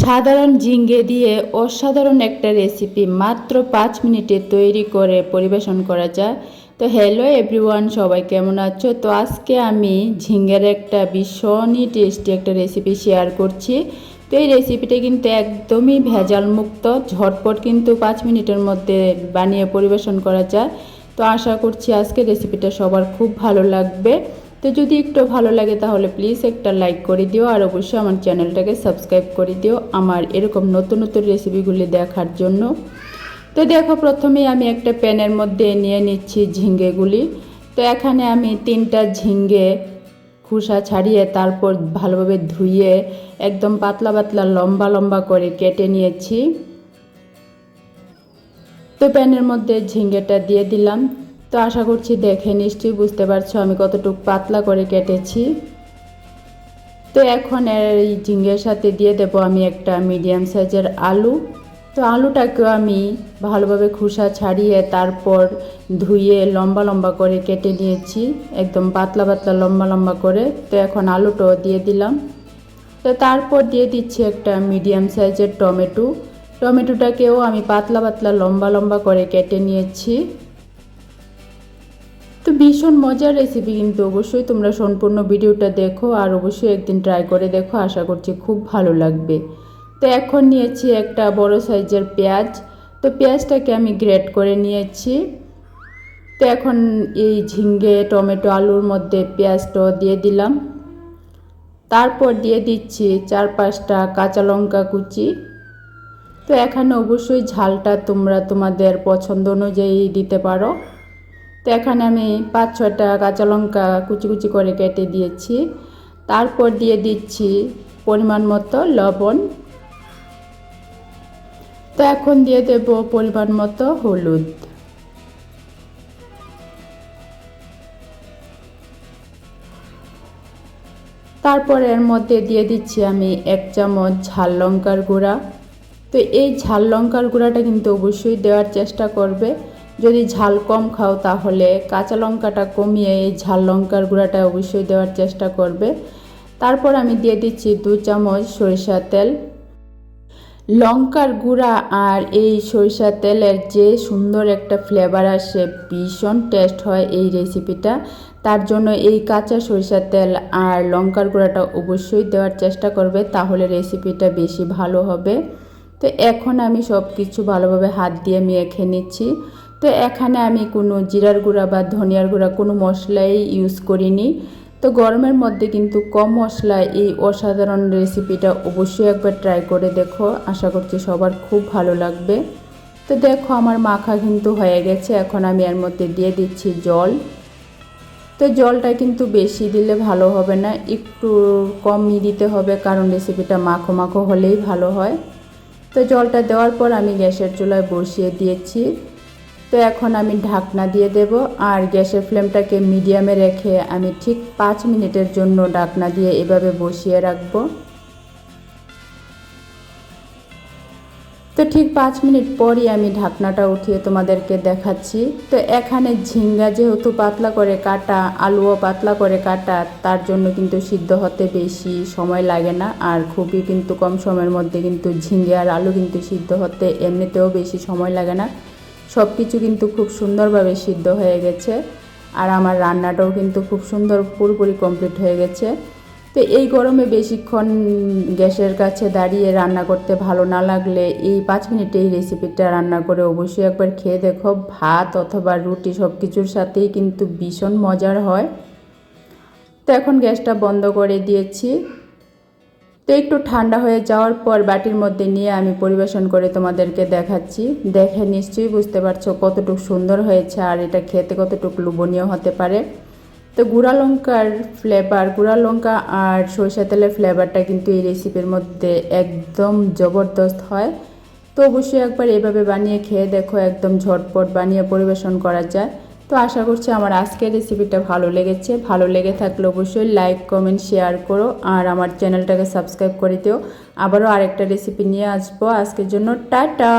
সাধারণ ঝিঙ্গে দিয়ে অসাধারণ একটা রেসিপি মাত্র পাঁচ মিনিটে তৈরি করে পরিবেশন করা যায়। তো হ্যালো এভরিওয়ান সবাই কেমন আছো? তো আজকে আমি ঝিঙ্গের একটা ভীষণই টেস্টি একটা রেসিপি শেয়ার করছি। তো এই রেসিপিটা কিন্তু একদমই ভেজাল মুক্ত, ঝটপট কিন্তু পাঁচ মিনিটের মধ্যে বানিয়ে পরিবেশন করা যায়। তো আশা করছি আজকে রেসিপিটা সবার খুব ভালো লাগবে। তো যদি একটু ভালো লাগে তাহলে প্লিজ একটা লাইক করে দিও, আর অবশ্যই আমার চ্যানেলটাকে সাবস্ক্রাইব করে দিও আমার এরকম নতুন নতুন রেসিপিগুলি দেখার জন্য। তো দেখো প্রথমেই আমি একটা প্যানের মধ্যে নিয়ে নিচ্ছি ঝিঙ্গেগুলি। তো এখানে আমি তিনটা ঝিঙ্গে খোসা ছাড়িয়ে তারপর ভালোভাবে ধুয়ে একদম পাতলা পাতলা লম্বা লম্বা করে কেটে নিয়েছি। তো প্যানের মধ্যে ঝিঙ্গেটা দিয়ে দিলাম। তো আশা করছি দেখে নিশ্চয়ই বুঝতে পারছ আমি কতটুকু পাতলা করে কেটেছি। তো এখন এই ঝিঙ্গের সাথে দিয়ে দেব আমি একটা মিডিয়াম সাইজের আলু। তো আলুটাকেও আমি ভালোভাবে খোসা ছাড়িয়ে তারপর ধুয়ে লম্বা লম্বা করে কেটে নিয়েছি, একদম পাতলা পাতলা লম্বা লম্বা করে। তো এখন আলুটাও দিয়ে দিলাম। তো তারপর দিয়ে দিচ্ছি একটা মিডিয়াম সাইজের টমেটো। টমেটোটাকেও আমি পাতলা পাতলা লম্বা লম্বা করে কেটে নিয়েছি। তো ভীষণ মজার রেসিপি কিন্তু অবশ্যই তোমরা সম্পূর্ণ ভিডিওটা দেখো আর অবশ্যই একদিন ট্রাই করে দেখো, আশা করছি খুব ভালো লাগবে। তো এখন নিয়েছি একটা বড় সাইজের পেঁয়াজ। তো পেঁয়াজটাকে আমি গ্রেট করে নিয়েছি। তো এখন এই ঝিঙ্গে টমেটো, আলুর মধ্যে পেঁয়াজটা দিয়ে দিলাম। তারপর দিয়ে দিচ্ছি চার পাঁচটা কাঁচা লঙ্কা কুচি। তো এখানে অবশ্যই ঝালটা তোমরা তোমাদের পছন্দ অনুযায়ী দিতে পারো। তো এখানে আমি পাঁচ ছটা কাঁচা লঙ্কা কুচি কুচি করে কেটে দিয়েছি। তারপর দিয়ে দিচ্ছি পরিমাণ মতো লবণ। তো এখন দিয়ে দেব পরিমাণ মতো হলুদ। তারপর এর মধ্যে দিয়ে দিচ্ছি আমি এক চামচ ঝাল লঙ্কার গুঁড়া। তো এই ঝাল লঙ্কার গুঁড়াটা কিন্তু অবশ্যই দেওয়ার চেষ্টা করবে। যদি ঝাল কম খাও তাহলে কাঁচা লঙ্কাটা কমিয়ে এই ঝাল লঙ্কার গুঁড়াটা অবশ্যই দেওয়ার চেষ্টা করবে। তারপর আমি দিয়ে দিচ্ছি দু চামচ সরিষা তেল। লঙ্কার গুঁড়া আর এই সরিষা তেলের যে সুন্দর একটা ফ্লেভার আসে, ভীষণ টেস্ট হয় এই রেসিপিটা। তার জন্য এই কাঁচা সরিষার তেল আর লঙ্কার গুঁড়াটা অবশ্যই দেওয়ার চেষ্টা করবে, তাহলে রেসিপিটা বেশি ভালো হবে। তো এখন আমি সব কিছু ভালোভাবে হাত দিয়ে মেখে নিচ্ছি। তো এখানে আমি কোনো জিরার গুঁড়া বা ধনিয়ার গুঁড়া কোনো মশলাই ইউজ করিনি। তো গরমের মধ্যে কিন্তু কম মশলায় এই অসাধারণ রেসিপিটা অবশ্যই একবার ট্রাই করে দেখো। আশা করছি সবার খুব ভালো লাগবে। তো দেখো আমার মাখা কিন্তু হয়ে গেছে, এখন আমি এর মধ্যে দিয়ে দিচ্ছি জল। তো জলটা কিন্তু বেশি দিলে ভালো হবে না, একটু কমই দিতে হবে কারণ রেসিপিটা মাখো মাখো হলেই ভালো হয়। তো জলটা দেওয়ার পর আমি গ্যাসের চুলায় বসিয়ে দিয়েছি। তো এখন আমি ঢাকনা দিয়ে দেব আর গ্যাসের ফ্লেমটাকে মিডিয়ামে রেখে আমি ঠিক পাঁচ মিনিটের জন্য ঢাকনা দিয়ে এভাবে বসিয়ে রাখব। তো ঠিক পাঁচ মিনিট পরই আমি ঢাকনাটা উঠিয়ে তোমাদেরকে দেখাচ্ছি। তো এখানে ঝিঙ্গা যেহেতু পাতলা করে কাটা, আলুও পাতলা করে কাটা, তার জন্য কিন্তু সিদ্ধ হতে বেশি সময় লাগে না আর খুবই কিন্তু কম সময়ের মধ্যে কিন্তু ঝিঙ্গে আর আলু কিন্তু সিদ্ধ হতে এমনিতেও বেশি সময় লাগে না। সব কিছু কিন্তু খুব সুন্দরভাবে সিদ্ধ হয়ে গেছে। আর আমার রান্নাটাও কিন্তু খুব সুন্দর, পুরোপুরি কমপ্লিট হয়ে গেছে। তো এই গরমে বেশিক্ষণ গ্যাসের কাছে দাঁড়িয়ে রান্না করতে ভালো না লাগলে এই পাঁচ মিনিটে এই রেসিপিটা রান্না করে অবশ্যই একবার খেয়ে দেখো। ভাত অথবা রুটি সব কিছুর সাথেই কিন্তু ভীষণ মজার হয়। তো এখন গ্যাসটা বন্ধ করে দিয়েছি। তো একটু ঠান্ডা হয়ে যাওয়ার পর বাটির মধ্যে নিয়ে আমি পরিবেশন করে তোমাদেরকে দেখাচ্ছি। দেখে নিশ্চয়ই বুঝতে পারছ কতটুকু সুন্দর হয়েছে আর এটা খেতে কতটুকু লোভনীয় হতে পারে। তো গুঁড়া লঙ্কার ফ্লেভার গুঁড়া লঙ্কা আর সরষে তেলের ফ্লেভারটা কিন্তু এই রেসিপির মধ্যে একদম জবরদস্ত হয়। তো অবশ্যই একবার এভাবে বানিয়ে খেয়ে দেখো, একদম ঝটপট বানিয়ে পরিবেশন করা যায়। তো আশা করছি আমার আজকের রেসিপিটা ভালো লেগেছে। ভালো লেগে থাকলে অবশ্যই লাইক কমেন্ট শেয়ার করো আর আমার চ্যানেলটাকে সাবস্ক্রাইব করে দিও। আবারও আরেকটা রেসিপি নিয়ে আসব। আজকের জন্য টাটা!